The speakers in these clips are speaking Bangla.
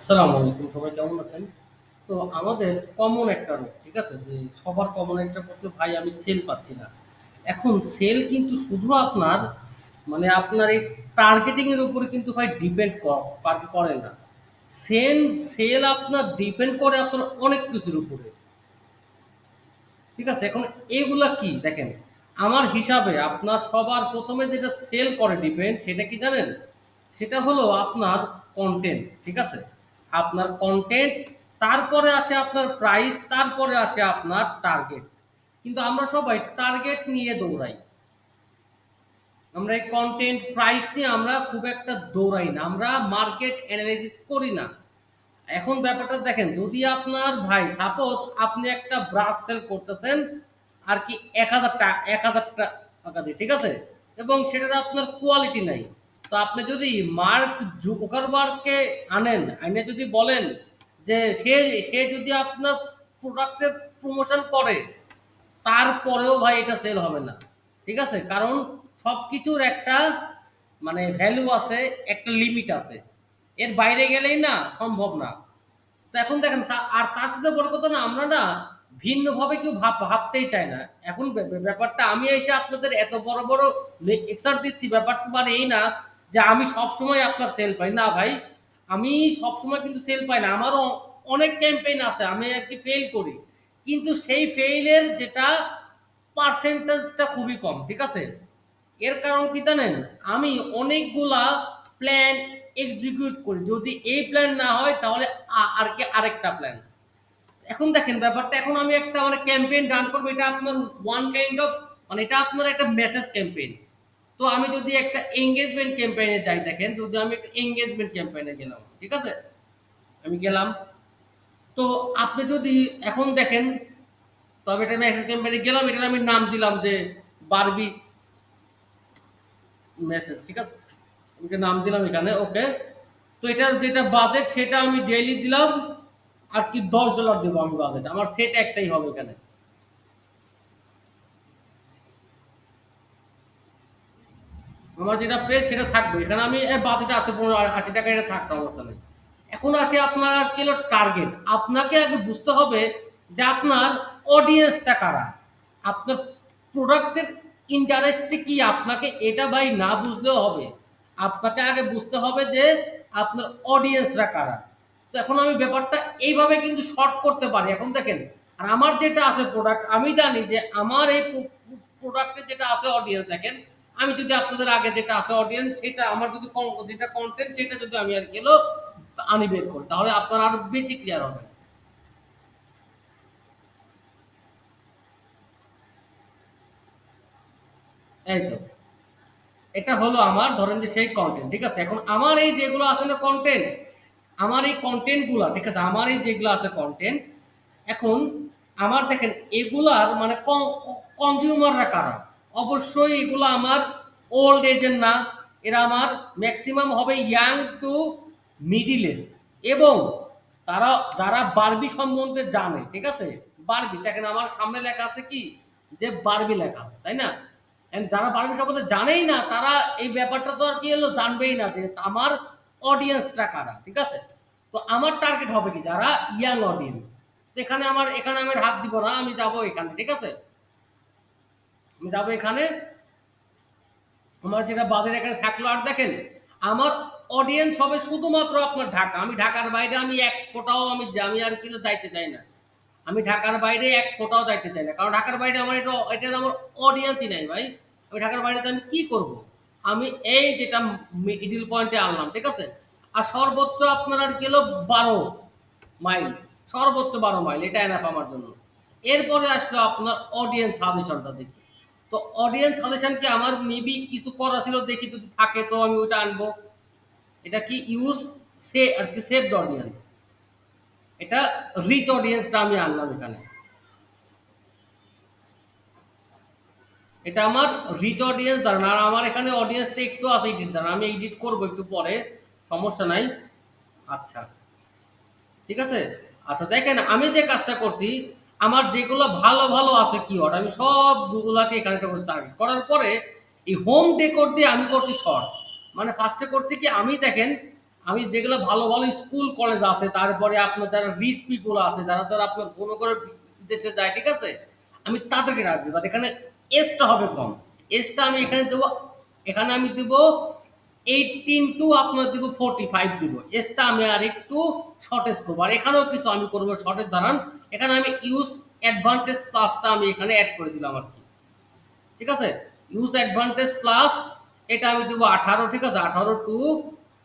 আসসালামু আলাইকুম, সবাই কেমন আছেন? তো আমাদের কমন একটা রোগ, ঠিক আছে? যে সবার কমন একটা প্রশ্ন, ভাই, আমি সেল পাচ্ছি না। এখন সেল কিন্তু শুধু আপনার মানে আপনার এই টার্গেটিং এর উপরে কিন্তু ভাই ডিপেন্ড করে না। সেল সেল আপনার ডিপেন্ড করে আপনার অনেক কিছুর উপরে। ঠিক আছে? এখন এগুলা কি? দেখেন, আমার হিসাবে আপনার সবার প্রথমে যেটা সেল করে ডিপেন্ড সেটা কি জানেন? সেটা হলো আপনার কন্টেন্ট ঠিক আছে? আপনার কন্টেন্ট তারপরে আসে আপনার প্রাইস তারপরে আসে আপনার টার্গেট কিন্তু আমরা সবাই টার্গেট নিয়ে দৌড়াই। আমরা এই কন্টেন্ট প্রাইস নিয়ে আমরা খুব একটা দৌড়াই না, আমরা মার্কেট অ্যানালাইসিস করি না। এখন ব্যাপারটা দেখেন, যদি আপনার ভাই সাপোজ আপনি একটা ব্রাশ সেল করতেছেন, আর কি এক হাজার টাকা এক হাজার টাকা দিয়ে, ঠিক আছে? এবং সেটার আপনার কোয়ালিটি নাই। তো আপনি যদি মার্ক জুকারবার্গকে আনেন, আইনে যদি বলেন যে সে সে যদি আপনার প্রোডাক্টের প্রমোশন করে, তারপরেও ভাই এটা সেল হবে না। ঠিক আছে? কারণ সব কিছুর একটা মানে ভ্যালু আছে, একটা লিমিট আছে। এর বাইরে গেলেই না সম্ভব না। তো এখন দেখেন আর তার সাথে বড় কথা না, আমরা না ভিন্নভাবে কেউ ভাব ভাবতেই চাই না। এখন ব্যাপ- ব্যাপ- ব্যাপারটা আমি এসে আপনাদের এত বড় বড় এক্সার দিচ্ছি, ব্যাপারটা মানে এই না যে আমি সব সময় আপনার সেল পাই। না ভাই, আমি সব সময় কিন্তু সেল পাই না। আমারও অনেক ক্যাম্পেইন আছে, আমি আর কি ফেল করি। কিন্তু সেই ফেইলের যেটা পার্সেন্টেজটা খুবই কম, ঠিক আছে? এর কারণ কি জানেন? আমি অনেকগুলা প্ল্যান এক্সিকিউট করি। যদি এই প্ল্যান না হয়, তাহলে আর কি আরেকটা প্ল্যান এখন দেখেন, ব্যাপারটা এখন আমি একটা মানে ক্যাম্পেইন রান করব, এটা আপনার ওয়ান কাইন্ড অফ মানে এটা আপনার একটা মেসেজ ক্যাম্পেইন তো আমি যদি একটা এঙ্গেজমেন্ট ক্যাম্পেইনে যাই দেখেন, যদি আমি একটা এঙ্গেজমেন্ট ক্যাম্পেইনে গেলাম, ঠিক আছে? আমি গেলাম। তো আপনি যদি এখন দেখেন, তবে এটা মেসেজ ক্যাম্পেইনে গেলাম, এটার আমি নাম দিলাম যে বারবি মেসেজ ঠিক আছে? আমি নাম দিলাম এখানে ওকে তো এটার যেটা বাজেট সেটা আমি ডেইলি দিলাম, আর কি দশ ডলার দেবো আমি বাজেট আমার সেট একটাই হবে এখানে। আমার যেটা প্রেস সেটা থাকবে। এখানে আমি বাজেট আছে পনেরো আশি টাকা এটা থাক সমস্যা নেই। এখন আসে আপনার আর কি টার্গেট আপনাকে আগে বুঝতে হবে যে আপনার অডিয়েন্সটা কারা। আপনার প্রোডাক্টের ইন্টারেস্টে কি? আপনাকে এটা ভাই না বুঝলেও হবে। আপনাকে আগে বুঝতে হবে যে আপনার অডিয়েন্সরা কারা। তো এখন আমি ব্যাপারটা এইভাবে কিন্তু শর্ট করতে পারি। এখন দেখেন, আর আমার যেটা আছে প্রোডাক্ট আমি জানি যে আমার এই প্রোডাক্টে যেটা আছে অডিয়েন্স দেখেন আমি যদি আপনাদের আগে যেটা আছে অডিয়েন্স সেটা, আমার যদি যেটা কন্টেন্ট সেটা যদি আমি আর গেলো আনি বের করি। তাহলে আপনার আরও বেশি ক্লিয়ার হবে। এই তো। এটা হলো আমার, ধরেন যে সেই কন্টেন্ট ঠিক আছে? এখন আমার এই যেগুলো আছে না কন্টেন্ট আমার এই কন্টেন্টগুলো ঠিক আছে? আমার এই যেগুলো আছে কন্টেন্ট এখন আমার দেখেন, এগুলার মানে কনজিউমাররা কারা? অবশ্যই এগুলো আমার ওল্ড এজের না। এরা আমার ম্যাক্সিমাম হবে ইয়াং টু মিডিল এজ এবং তারা, যারা বারবি সম্বন্ধে জানে, ঠিক আছে? বারবি দেখেন আমার সামনে লেখা আছে কি? যে বারবি লেখা আছে, তাই না? যারা বারবি সম্বন্ধে জানেই না, তারা এই ব্যাপারটা তো আর কি হলো জানবেই না যে আমার অডিয়েন্সটা কারা, ঠিক আছে? তো আমার টার্গেট হবে কি? যারা ইয়াং অডিয়েন্স এখানে আমার, এখানে আমি হাত দিব না, আমি যাব এখানে, ঠিক আছে? আমি যাব এখানে। আমার যেটা বাজার এখানে থাকল, আর দেখেন, আমার অডিয়েন্স হবে শুধুমাত্র আপনার ঢাকা। আমি ঢাকার বাইরে আমি এক ফোটাও আমি আমি আর কিন্তু যাইতে চাই না। আমি ঢাকার বাইরে এক ফোটাও যাইতে চাই না। কারণ ঢাকার বাইরে আমার এটা, এটার আমার অডিয়েন্সই নাই ভাই। আমি ঢাকার বাইরে আমি কি করব? আমি এই যেটা মিডিল পয়েন্টে আনলাম, ঠিক আছে? আর সর্বোচ্চ আপনার আর গেল বারো মাইল সর্বোচ্চ বারো মাইল এটা এনাফ আমার জন্য। এরপরে আসলো আপনার অডিয়েন্স সাজেশনটা দেখি। তো অডিয়েন্স সাজেশন কি? আমার মেবি কিছু করা ছিল, দেখি যদি থাকে তো আমি ওইটা আনব। এটা কি? ইউজ সে আর কি সেভড অডিয়েন্স এটা রিচ অডিয়েন্সটা আমি আনলাম এখানে। এটা আমার রিচ অডিয়েন্স দাঁড়ান, আর আমার এখানে অডিয়েন্সটা একটু আছে এডিট দাঁড়ান, আমি এডিট করব একটু পরে, সমস্যা নাই। আচ্ছা। ঠিক আছে? আচ্ছা দেখেন, আমি যে কাজটা করছি আমার যেগুলো ভালো ভালো আছে কিওয়ার্ড আমি সবগুলোকে এখানে টার্গেট করার পরে এই হোম ডেকোর দিয়ে আমি করছি শর্ট মানে ফার্স্টে করছি কি, আমি দেখেন, আমি যেগুলো ভালো ভালো স্কুল কলেজ আছে, তারপরে আপনার যারা রিচ পিপুল আছে, যারা ধর আপনার কোনো করে বিদেশে যায়, ঠিক আছে? আমি তাদেরকে রাখব। এখানে এসটা হবে কম। এসটা আমি এখানে দেবো, এখানে আমি দেবো এইটিন টু আপনার দিব ফোরটি ফাইভ দিব। এজটা আমি আর একটু শর্টেজ করব। আর এখানেও কিছু আমি করব শর্টেজ দাঁড়ান। এখানে আমি ইউজ অ্যাডভান্টেজ প্লাসটা আমি এখানে অ্যাড করে দিলাম আর কি। ঠিক আছে? ইউজ অ্যাডভান্টেজ প্লাস এটা আমি দিব আঠারো, ঠিক আছে? আঠারো টু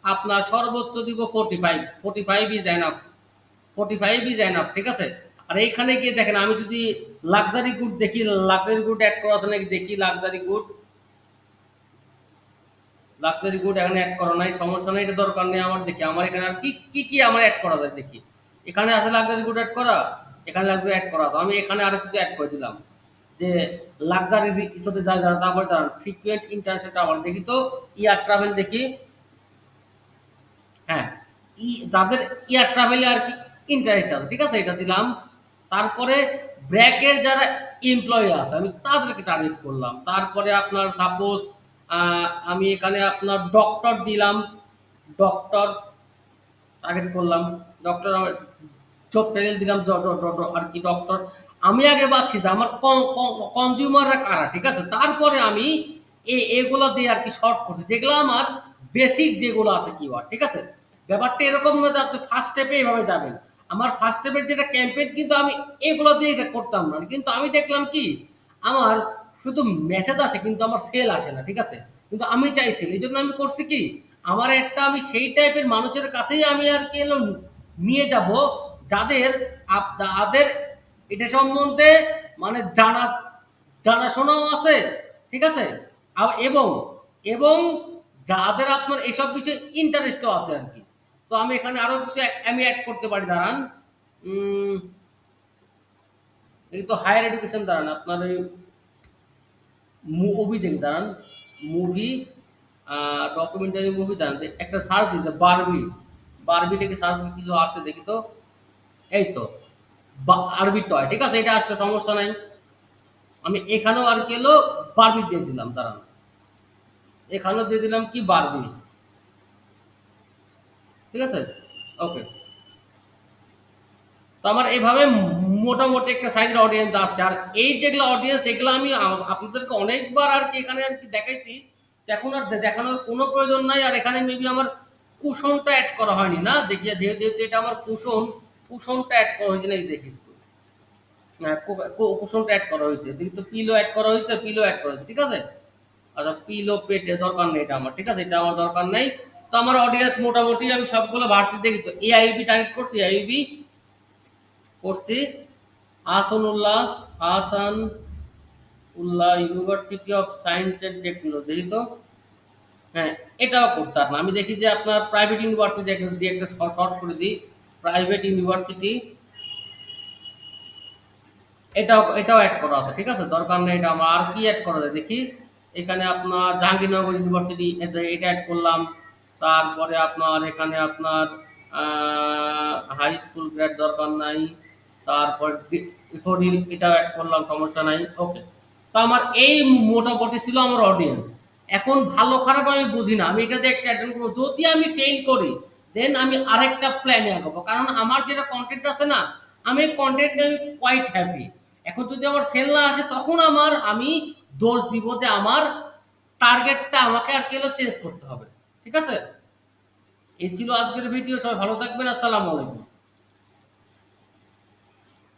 আপনার সর্বোচ্চ দিব forty five forty five is enough forty five is enough ঠিক আছে? আর এইখানে গিয়ে দেখেন, আমি যদি লাক্সারি গুড দেখি লাক্সারি গুড অ্যাড করা আছে নাকি? দেখি লাক্সারি গুড লাক্সারি গুড এখানে অ্যাড করা নাই, সমস্যা নেই, এটা দরকার নেই আমার দেখি। আমার এখানে আর কি কি কি আমার অ্যাড করা যায় দেখি। এখানে আছে লাক্সারি গুড অ্যাড করা, এখানে লাক্সারি অ্যাড করা আছে। আমি এখানে আরও কিছু অ্যাড করে দিলাম, যে লাক্সারি ইস্যুতে যায় যারা তারপরে দাঁড়ান ফ্রিকুয়েন্ট ইন্টারনেট আবার দেখি তো ইয়ার ট্রাভেল দেখি। হ্যাঁ ই, যাদের ইয়ার ট্রাভেলে আর কি ইন্টারেস্ট আছে, ঠিক আছে, এটা দিলাম। তারপরে ব্র্যাকের যারা এমপ্লয়ি আছে, আমি তাদেরকে টার্গেট করলাম। তারপরে আপনার সাপোজ আমি এখানে আপনার ডক্টর দিলাম। ডক্টর টার্গেট করলাম। ডক্টর জব টাইটেল দিলাম। আর কি ডক্টর আমি আগে পাচ্ছি যে আমার কনজিউমাররা কারা, ঠিক আছে? তারপরে আমি এ, এগুলো দিয়ে আর কি শর্ট করছি। যেগুলো আমার বেসিক যেগুলো আছে কিওয়ার্ড ঠিক আছে? ব্যাপারটা এরকম না যে আপনি ফার্স্ট স্টেপে এইভাবে যাবেন। আমার ফার্স্ট স্টেপের যেটা ক্যাম্পেইন কিন্তু আমি এগুলো দিয়ে করতাম না। কিন্তু আমি দেখলাম কি? আমার শুধু মেসেজ আসে, কিন্তু আমার সেল আসে না, ঠিক আছে? কিন্তু আমি চাইছি এই জন্য আমি করছি কি? আমার একটা আমি সেই টাইপের মানুষের কাছেই আমি আর কি এলো নিয়ে যাব, যাদের যাদের এটা সম্বন্ধে মানে জানা, জানাশোনাও আছে, ঠিক আছে? এবং এবং যাদের আপনার এসব বিষয়ে ইন্টারেস্টও আছে আর কি। তো আমি এখানে আরও কিছু আমি অ্যাড করতে পারি, দাঁড়ান। এই তো হায়ার এডুকেশন দাঁড়ান, আপনার ওই মুভি দেখি দাঁড়ান। মুভি ডকুমেন্টারি মুভি দাঁড়ান। একটা সার্চ দিতে বারবি বারবি থেকে সার্চ দিলে কিছু আসে দেখি তো। এই তো আরবি টয় ঠিক আছে? এটা আসলে সমস্যা নাই। আমি এখানেও আর কি এলো বারবি দিয়ে দিলাম, দাঁড়ান। এখানেও দিয়ে দিলাম কি? বারবি ঠিক আছে? ওকে তো আমার এইভাবে মোটামুটি একটা সাইজের অডিয়েন্স আসছে। আর এই যেগুলো অডিয়েন্স এগুলো আমি আপনাদেরকে অনেকবার আর কি এখানে আর কি দেখাইছি। এখন আর দেখানোর কোনো প্রয়োজন নাই। আর এখানে মেবি আমার কুশনটা অ্যাড করা হয়নি না? দেখি যেহেতু এটা আমার কুশন, কুশনটা অ্যাড করা হয়েছে নাকি দেখি একটু। হ্যাঁ কুশনটা অ্যাড করা হয়েছে। দেখি তো পিলো অ্যাড করা হয়েছে পিলো অ্যাড করা হয়েছে, ঠিক আছে? আচ্ছা পিলো পেটে দরকার নেই এটা আমার, ঠিক আছে? এটা আমার দরকার নেই। তো আমার অডিয়েন্স মোটামুটি আমি সবগুলো ভার্সি দেখি। তো এআইবি টার্গেট করছি এআইবি করছি। Ahsanullah Ahsan Ullah university of science and technology দেখি তো? হ্যাঁ এটাও করতে পারলাম আমি দেখি যে আপনার প্রাইভেট ইউনিভার্সিটি একটা দিয়ে একটা শর্ট করে দিই। প্রাইভেট ইউনিভার্সিটি এটাও এটাও অ্যাড করা আছে, ঠিক আছে? দরকার নেই এটা আমার। আর কি অ্যাড করা যায়? দেখি, এখানে আপনার জাহাঙ্গীরনগর ইউনিভার্সিটি এটা অ্যাড করলাম। তারপরে আপনার এখানে আপনার হাই স্কুল গ্রেড দরকার নাই। তারপর ইফোডিল এটা অ্যাড করলাম, সমস্যা নাই ওকে তো আমার এই মোটামুটি ছিল আমার অডিয়েন্স এখন ভালো খারাপ আমি বুঝি না, আমি এটাতে একটা অ্যাটেন্ড করব। যদি আমি ফেল করি দেন আমি আরেকটা প্ল্যানে আগাবো। কারণ আমার যেটা কন্টেন্ট আছে না, আমি কন্টেন্ট আমি কোয়াইট হ্যাপি এখন যদি আমার সেল না আসে, তখন আমার, আমি দোষ দিব যে আমার টার্গেটটা আমাকে আর কেন চেঞ্জ করতে হবে। ঠিক আছে? এই ছিল আজকের ভিডিও সবাই ভালো থাকবেন, আসসালামু আলাইকুম।